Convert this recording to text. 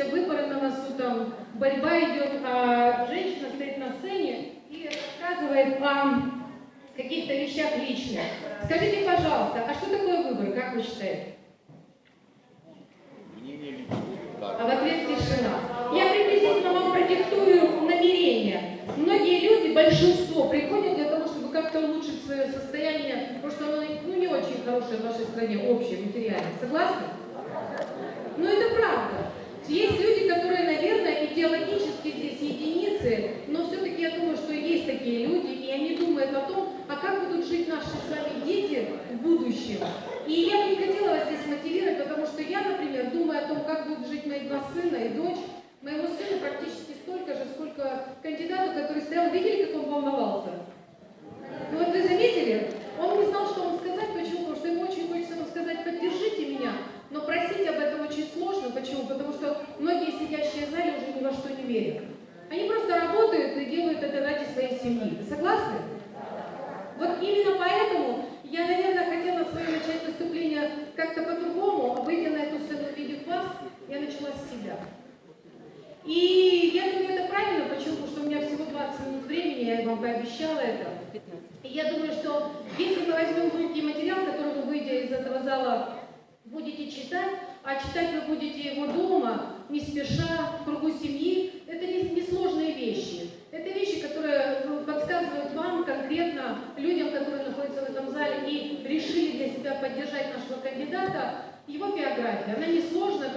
следующее, выборы на носу, там борьба идет, а женщина стоит на сцене и рассказывает о каких-то вещах личных. Скажите, пожалуйста, а что такое выбор, как вы считаете? А в ответ тишина. Я приблизительно вам продиктую намерения. Многие люди, большинство, приходят для того, чтобы как-то улучшить свое состояние, потому что оно ну, не очень хорошее в нашей стране, общее, материальное. Согласны? Ну это правда. Есть люди, которые, наверное, идеологически здесь единицы, но все-таки я думаю, что есть такие люди, и они думают о том, а как будут жить наши с вами дети в будущем. И я бы не хотела вас здесь мотивировать, потому что я, например, думаю о том, как будут жить мои два сына и дочь. Моему сыну практически столько же, сколько кандидату, который стоял. Видели, как он волновался? Ну вот вы заметили? Он не знал, что вам сказать. Почему? Потому что ему очень хочется вам сказать, поддержите меня. Но просить об этом очень сложно. Почему? Потому что многие сидящие в зале уже ни во что не верят. Они просто работают и делают это семьи. Вы согласны? Вот именно поэтому я, наверное, хотела свое начать выступление как-то по-другому, а выйдя на эту сцену, увидев вас, я начала с себя. И я думаю, это правильно, почему? Потому что у меня всего 20 минут времени, я вам пообещала это. И я думаю, что если мы возьмем в руки материал, который вы, выйдя из этого зала, будете читать, а читать вы будете его дома, не спеша, в кругу семьи, это не, не сложные вещи. Это вещи, которые ну, подсказывают вам конкретно, людям, которые находятся в этом зале и решили для себя поддержать нашего кандидата, его биография. Она несложная,